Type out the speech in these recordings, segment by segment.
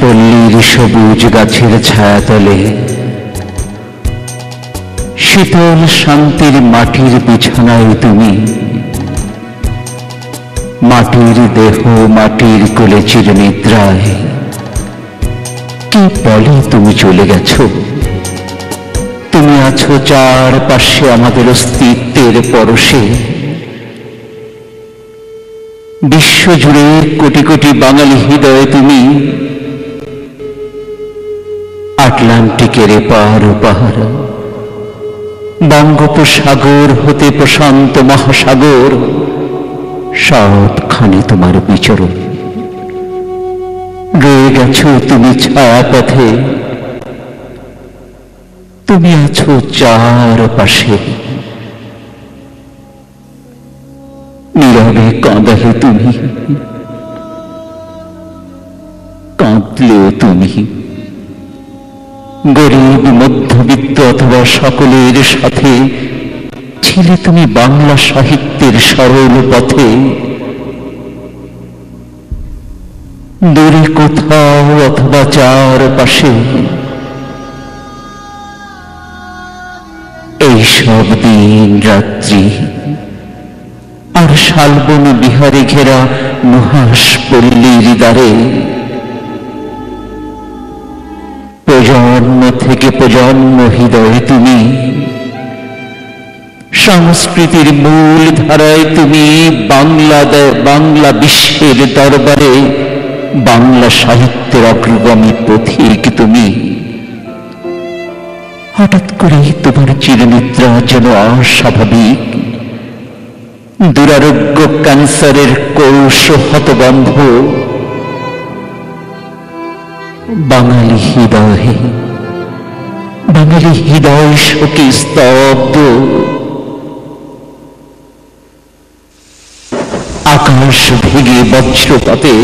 পল্লীর সবুজ গাছের ছায়াতলে, শীতল শান্তির মাটির বিছানায় তুমি। মাটির দেহ মাটির কোলে চিরনিদ্রায়। কি বলে তুমি চলে গেছো? তুমি আছো চার পাশে আমাদের অস্তিত্বের পরশে। বিশ্বজুড়ে কোটি কোটি বাঙালি হৃদয়ে তুমি। আটলান্টিকের এপার ওপার বঙ্গোপসাগর হতে প্রশান্ত মহাসাগর। সবখানে তোমার বিচরণ। রয়ে গেছো তুমি ছায়া পথে তুমি আছো চার পাশে নীরবে কাঁদালে তুমি। কাঁদলেও তুমি। গরিব, মধ্যবিত্ত অথবা সকলের সাথে, ছিলে তুমি বাংলা সাহিত্যের সরল পথে। দূরে কোথাও অথবা চার পাশে। এই সব দিন রাত্রি, আর শালবন বিহারে ঘেরা নুহাস পল্লীর দ্বারে। প্রজন্ম থেকে প্রজন্ম হৃদয়ে তুমি। সংস্কৃতির মূল ধারায় তুমি বাংলা বাংলা বিশ্বের দরবারে বাংলা সাহিত্যের অগ্রগামী পথিক তুমি। হঠাৎ করে তোমার চিরনিদ্রা যেন অস্বাভাবিক। দুরারোগ্য ক্যান্সারের কৌশ হতবন্ধ বাঙালি হৃদয়ে, বাঙালি হৃদয় শোকে স্তব্ধ। আকাশ ভেঙে বজ্রপাতে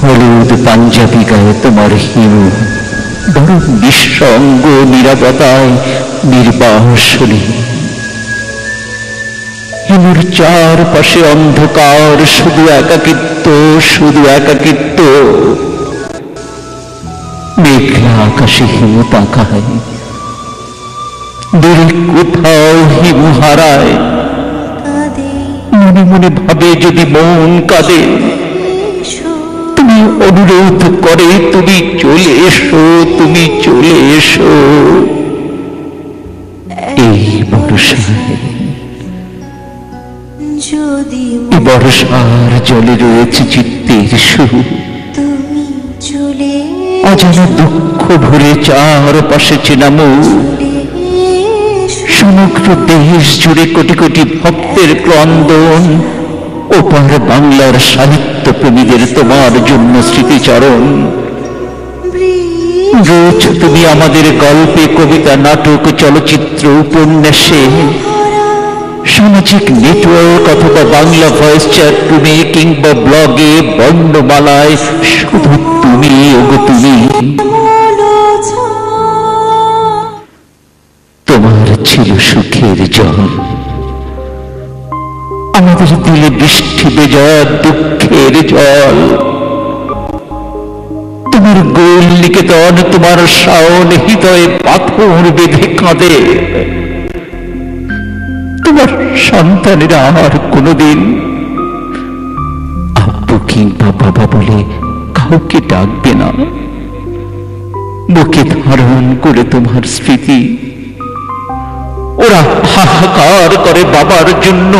হলুদ পাঞ্জাবি গায়ে তোমার হিমু বড় নিঃসঙ্গ নিরাপতায় নির্বাসনী। হিমুর চার পাশে অন্ধকার, শুধু একাকিত্ব শুধু একাকিত্ব। মেঘলা আকাশে হিমু তাকায় দূরে কোথাও হিমু হারায়। মনে মনে ভাবে যদি মন কাঁদে, তুমি অনুরোধ করে তুমি চলে এসো, তুমি চলে এসো। এই এই বর্ষার জলে রয়েছে চিত্তের সুর। তুমি চলে অজানা দুঃখ ভরে চার পাশে চেনামো সমগ্র দেশ জুড়ে কোটি কোটি ভক্তের ক্রন্দন। ওপার বাংলার সাহিত্য প্রেমীদের তোমার জন্য স্মৃতিচারণ। রোজ তুমি আমাদের গল্পে কবিতা নাটক চলচ্চিত্র উপন্যাসে সামাজিক নেটওয়ার্ক অথবা বাংলা ভয়েস চ্যাট রুমে কিংবা ব্লগে বর্ণমালায় শুধু তুমি, ওগো তুমি। তোমার ছিল সুখের জল। আমাদের দিলে বৃষ্টি বেজয়া দুঃখের জল। তোমার গোল নিকেতন তোমার শাওন হৃদয়ে পাথর বেঁধে কাঁদে। তোমার সন্তানেরা আর কোনোদিন আব্বু কিংবা বাবা বলে কাউকে ডাকবে না। বুকে ধারণ করে তোমার স্মৃতি, ওরা হাহাকার করে বাবার জন্য।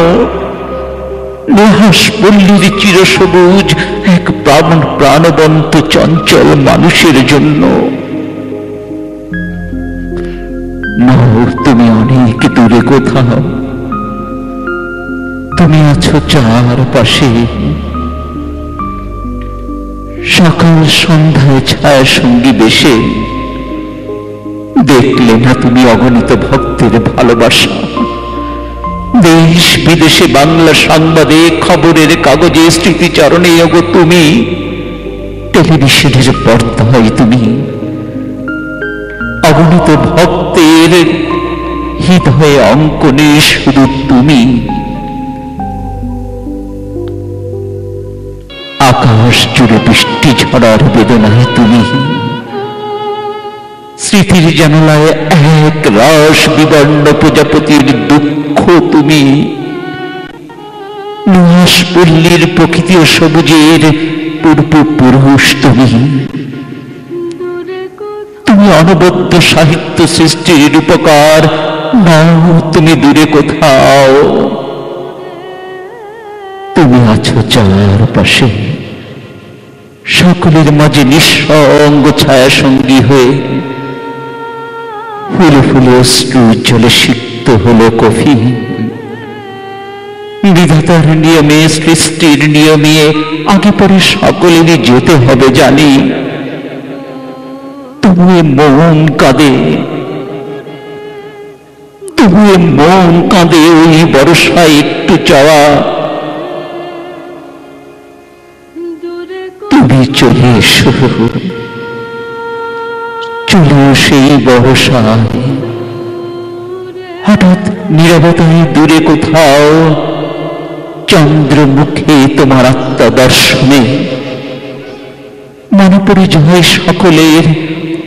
নুহাস পল্লীর চিরসবুজ, এক প্রাণ প্রাণবন্ত চঞ্চল মানুষের জন্য। তুমি অনেক দূরে কোথাও। তুমি আছো চার পাশে। সকাল সন্ধ্যায় ছায়া সঙ্গী বেশে। দেখলে না তুমি অগণিত ভক্তের ভালোবাসা। দেশ বিদেশে বাংলা সংবাদে, খবরের কাগজে, স্মৃতিচারণে, ওগো তুমি। টেলিভিশনের পর্দায় তুমি। অগণিত ভক্তের হৃদয়ে অঙ্কনে শুধু তুমি। আকাশ জুড়ে বৃষ্টি ঝড়ার বেদনায় তুমি। স্মৃতির জানালায় এক রস বিবর্ণ প্রজাপতির দুঃখ তুমি। পল্লীর প্রকৃতি ও সবুজের পূর্বপুরুষ তুমি। তুমি অনবদ্য সাহিত্য সৃষ্টির উপকার। নাও, তুমি দূরে কোথাও। তুমি আছো চার পাশে সকলের মাঝে নিঃসঙ্গ ছায়া সঙ্গী হয়ে ফুলে ফুলে অশ্রু জলে সিক্ত হলো কফি। বিধাতার নিয়মে, সৃষ্টির নিয়মে, আগে পরে সকলেরই যেতে হবে জানি। তবুয়ে মন কাঁদে। তবুয়ে মন কাঁদে ওই বর্ষায় একটু চাওয়া। চলে এসো চলো সেই বর্ষায় হঠাৎ নিরবতায় দূরে কোথাও চন্দ্রমুখে তোমার আত্মা দর্শনে। মনে পড়ে যায় সকলের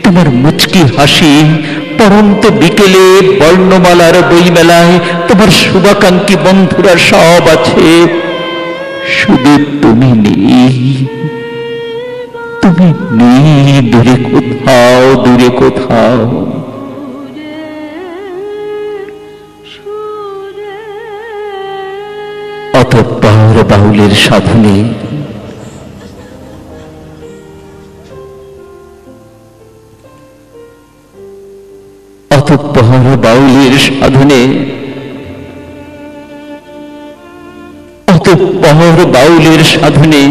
তোমার মুচকি হাসি। পরন্ত বিকেলে বর্ণমালার বইমেলায় তোমার শুভাকাঙ্ক্ষী বন্ধুরা সব আছে। শুধু তুমি নেই। তুমি নেই, দূরে কোথাও দূরে কোথাও। অতঃপর বাউলের সাধনে অতঃপর বাউলের সাধনে অতঃপর বাউলের সাধনে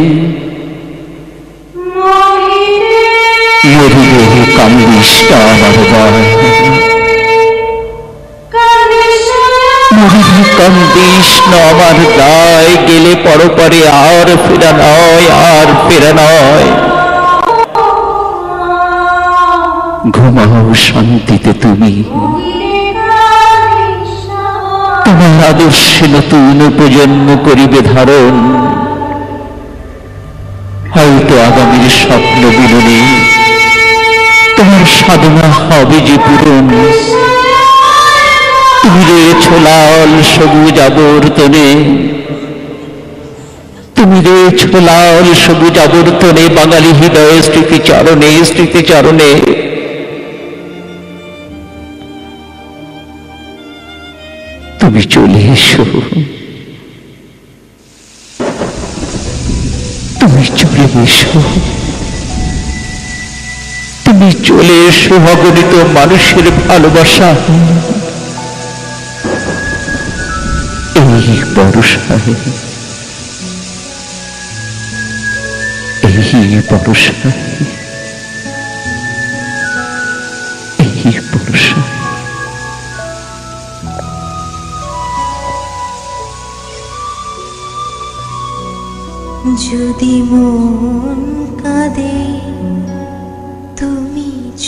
মরিবে কান্দিস আমার গায় গেলে পরপরে আর ফেরা নয় আর ফেরা নয় ঘুমাও শান্তিতে তুমি তোমার আদর্শে নতুন প্রজন্ম করিবে ধারণ। হয়তো আগামীর স্বপ্ন বিলনে সাধনা হবে যে পূরণ। রয়েছ লাল সবুজ আবর্তনে তুমি রয়েছ লাল সবুজ আবর্তনে বাঙালি হৃদয়ে স্মৃতিচারণে স্মৃতিচারণে তুমি চলে এসো। তুমি চলে এসো। তুমি চলে এসো, অগণিত মানুষের ভালোবাসা। এই বর্ষায় এই বর্ষায় এই বর্ষায় যদি মন কাঁদে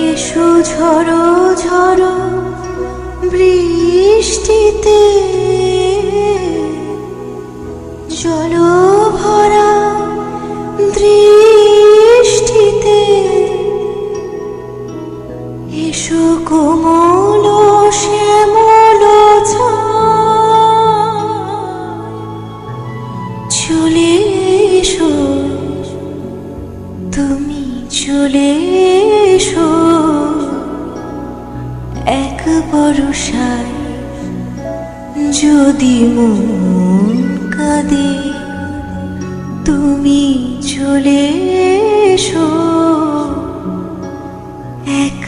এসো ঝড়ো ঝড়ো বৃষ্টিতে। জল চলে এসো। এক